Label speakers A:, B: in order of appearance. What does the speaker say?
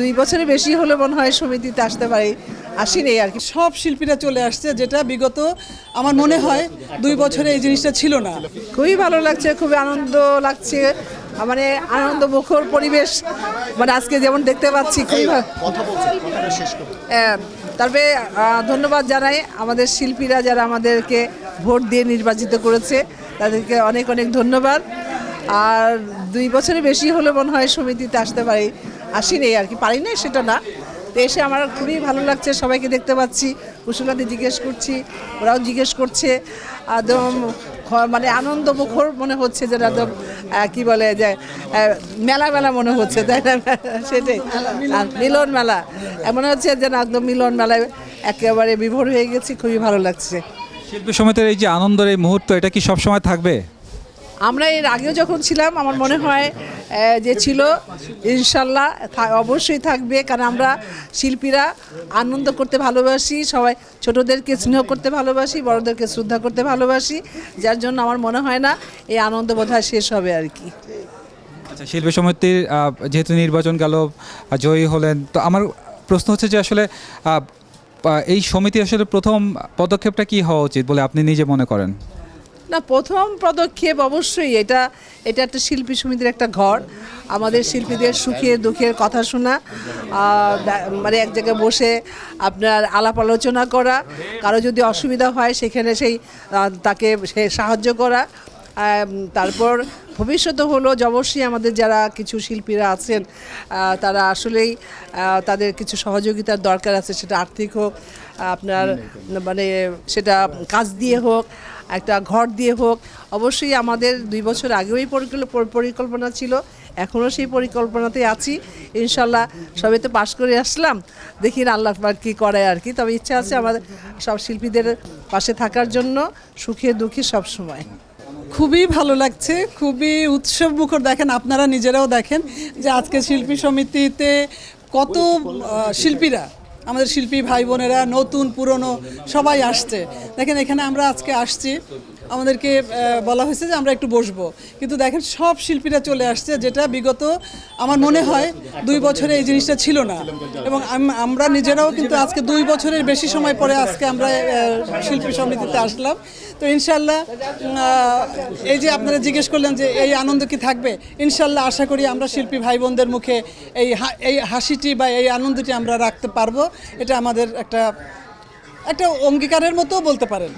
A: দুই বছরের বেশি হলে মনে হয় সমিতিতে আসতে পারি। আসিনি আর কি।
B: সব শিল্পীরা চলে আসছে যেটা বিগত আমার মনে হয় দুই বছরে এই জিনিসটা ছিল না।
A: খুবই ভালো লাগছে খুবই আনন্দ লাগছে মানে আনন্দ মুখর পরিবেশ। মানে আজকে যেমন দেখতে পাচ্ছি খুবই হ্যাঁ, তবে ধন্যবাদ জানাই আমাদের শিল্পীরা যারা আমাদেরকে ভোট দিয়ে নির্বাচিত করেছে তাদেরকে অনেক অনেক ধন্যবাদ। আর দুই বছরের বেশি হলে মনে হয় সমিতিতে আসতে পারি, আসিনি আর কি, পারি না সেটা না। তো এসে আমার খুবই ভালো লাগছে, সবাইকে দেখতে পাচ্ছি কুশলাতে জিজ্ঞেস করছি, ওরাও জিজ্ঞেস করছে। একদম মানে আনন্দ মুখর মনে হচ্ছে যে একদম কি বলে, যে মেলা মেলা মনে হচ্ছে, তাই না? সেটাই। মিলন মেলা, এমন হচ্ছে যে একদম মিলন মেলায় একেবারে বিভোর হয়ে গেছি, খুবই ভালো লাগছে।
C: শিল্পী সমিতির এই যে আনন্দের এই মুহূর্ত, এটা কি সবসময় থাকবে?
A: আমরা এর আগেও যখন ছিলাম, আমার মনে হয় যে ছিল, ইনশাল্লাহ অবশ্যই থাকবে, কারণ আমরা শিল্পীরা আনন্দ করতে ভালোবাসি, সবাই ছোটদেরকে স্নেহ করতে ভালোবাসি, বড়দেরকে শ্রদ্ধা করতে ভালোবাসি, যার জন্য আমার মনে হয় না এই আনন্দ বোধহয় শেষ হবে আর কি।
C: আচ্ছা শিল্পী সমিতির যেহেতু নির্বাচন গেল জয়ী হলেন, তো আমার প্রশ্ন হচ্ছে যে আসলে এই সমিতি আসলে প্রথম পদক্ষেপটা কি হওয়া উচিত বলে আপনি নিজে মনে করেন?
A: না, প্রথম পদক্ষেপ অবশ্যই এটা এটা একটা শিল্পী সমিতির একটা ঘর। আমাদের শিল্পীদের সুখে, দুঃখের কথা শোনা মানে এক জায়গায় বসে আপনার আলাপ আলোচনা করা, কারও যদি অসুবিধা হয় সেখানে সেই তাকে সে সাহায্য করা। তারপর ভবিষ্যত হলো যে অবশ্যই আমাদের যারা কিছু শিল্পীরা আছেন তারা আসলেই তাদের কিছু সহযোগিতার দরকার আছে, সেটা আর্থিক হোক, আপনার মানে সেটা কাজ দিয়ে হোক একটা ঘর দিয়ে হোক। অবশ্যই আমাদের দুই বছর আগেও এই পরিকল্পনা ছিল, এখনও সেই পরিকল্পনাতে আছি। ইনশাল্লাহ সবে তো পাশ করে আসলাম, দেখি আল্লাহ কী করে আর কি। তবে ইচ্ছা আছে আমাদের সব শিল্পীদের পাশে থাকার জন্য, সুখে দুঃখে সব সময়।
B: খুবই ভালো লাগছে, খুবই উৎসব মুখর দেখেন, আপনারা নিজেরাও দেখেন যে আজকে শিল্পী সমিতিতে কত শিল্পীরা আমাদের শিল্পী ভাই বোনেরা নতুন পুরনো সবাই আসছে। দেখেন এখানে আমরা আজকে আসছি। আমাদেরকে বলা হয়েছে যে আমরা একটু বসবো। কিন্তু দেখেন, সব শিল্পীরা চলে আসছে, যেটা বিগত আমার মনে হয় দুই বছরে এই জিনিসটা ছিল না। এবং আমরা নিজেরাও কিন্তু আজকে দুই বছরের বেশি সময় পরে আজকে আমরা শিল্পী সমিতিতে আসলাম। তো ইনশাল্লাহ এই যে আপনারা জিজ্ঞেস করলেন যে এই আনন্দ কি থাকবে, ইনশাল্লাহ আশা করি আমরা শিল্পী ভাই বোনদের মুখে এই এই হাসিটি বা এই আনন্দটি আমরা রাখতে পারব। এটা আমাদের একটা একটা অঙ্গীকারের মতো বলতে পারেন।